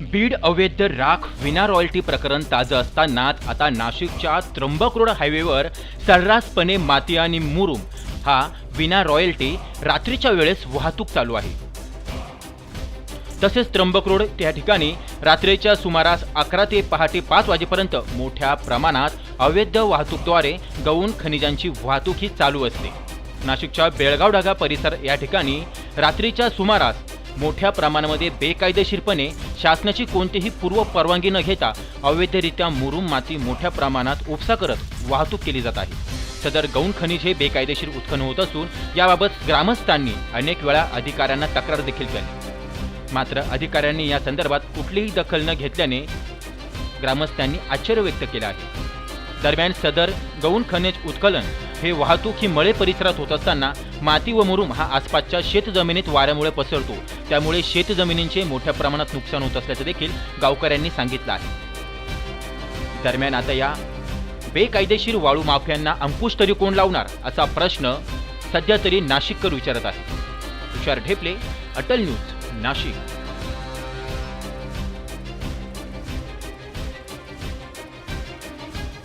बीड अवैध राख विना रॉयल्टी प्रकरण ताजं असतानाच आता नाशिकच्या त्र्यंबक रोड हायवेवर सर्रासपणे माती आणि मुरुम हा विना रॉयल्टी रात्रीच्या वेळेस वाहतूक चालू आहे. तसेच त्र्यंबक रोड त्या ठिकाणी रात्रीच्या सुमारास अकरा ते पहाटे पाच वाजेपर्यंत मोठ्या प्रमाणात अवैध वाहतूकद्वारे गौण खनिजांची वाहतूक ही चालू असते. नाशिकच्या बेळगाव ढगा परिसर या ठिकाणी रात्रीच्या सुमारास मोठ्या प्रमाणामध्ये बेकायदेशीरपणे शासनाची कोणतीही पूर्व परवानगी न घेता अवैधरित्या मुरुम माती मोठ्या प्रमाणात उपसा करत वाहतूक केली जात आहे. सदर गौण खनिज हे बेकायदेशीर उत्खनन होत असून याबाबत ग्रामस्थांनी अनेक वेळा अधिकाऱ्यांना तक्रार देखील केली. मात्र अधिकाऱ्यांनी या संदर्भात कुठलीही दखल न घेतल्याने ग्रामस्थांनी आश्चर्य व्यक्त केले आहे. दरम्यान सदर गौण खनिज उत्खनन हे वाहतूक ही मळे परिसरात होत असताना माती व मुरुम हा आसपासच्या शेतजमिनीत वाऱ्यामुळे पसरतो. त्यामुळे शेतजमिनींचे मोठ्या प्रमाणात नुकसान होत असल्याचं देखील गावकऱ्यांनी सांगितलं आहे. दरम्यान आता या बेकायदेशीर वाळू माफियांना अंकुश तरी कोण लावणार असा प्रश्न सध्या तरी नाशिककर विचारत आहे तुषार ढेपले अटल न्यूज नाशिक.